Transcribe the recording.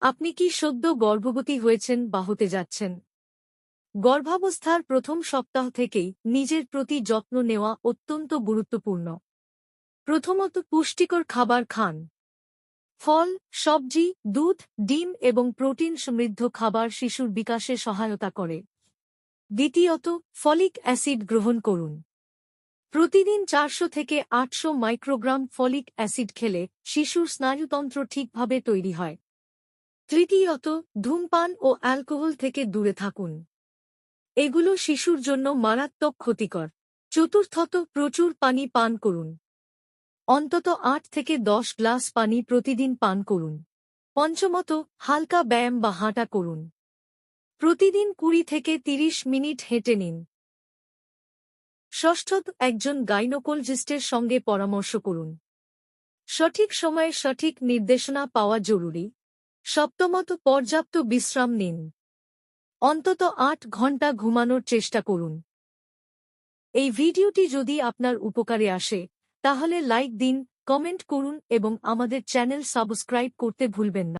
আপনি কি সদ্য গর্ভবতী হয়েছেন বা হতে যাচ্ছেন? গর্ভাবস্থার প্রথম সপ্তাহ থেকেই নিজের প্রতি যত্ন নেওয়া অত্যন্ত গুরুত্বপূর্ণ। প্রথমত পুষ্টিকর খাবার খান। ফল, সবজি, দুধ, ডিম এবং প্রোটিন সমৃদ্ধ খাবার শিশুর বিকাশে সহায়তা করে। দ্বিতীয়ত, ফলিক অ্যাসিড গ্রহণ করুন। প্রতিদিন চারশো থেকে আটশো মাইক্রোগ্রাম ফলিক অ্যাসিড খেলে শিশুর স্নায়ুতন্ত্র ঠিকভাবে তৈরি হয়। তৃতীয়ত, ধূমপান ও অ্যালকোহল থেকে দূরে থাকুন। এগুলো শিশুর জন্য মারাত্মক ক্ষতিকর। চতুর্থত, প্রচুর পানি পান করুন। অন্তত আট থেকে দশ গ্লাস পানি প্রতিদিন পান করুন। পঞ্চমত, হালকা ব্যায়াম বা হাঁটা করুন। প্রতিদিন কুড়ি থেকে তিরিশ মিনিট হেঁটে নিন। ষষ্ঠত, একজন গাইনোকোলজিস্টের সঙ্গে পরামর্শ করুন। সঠিক সময়ে সঠিক নির্দেশনা পাওয়া জরুরি। সপ্তমত, পর্যাপ্ত বিশ্রাম নিন। অন্তত আট ঘণ্টা ঘুমানোর চেষ্টা করুন। এই ভিডিওটি যদি আপনার উপকারে আসে, তাহলে লাইক দিন, কমেন্ট করুন এবং আমাদের চ্যানেল সাবস্ক্রাইব করতে ভুলবেন না।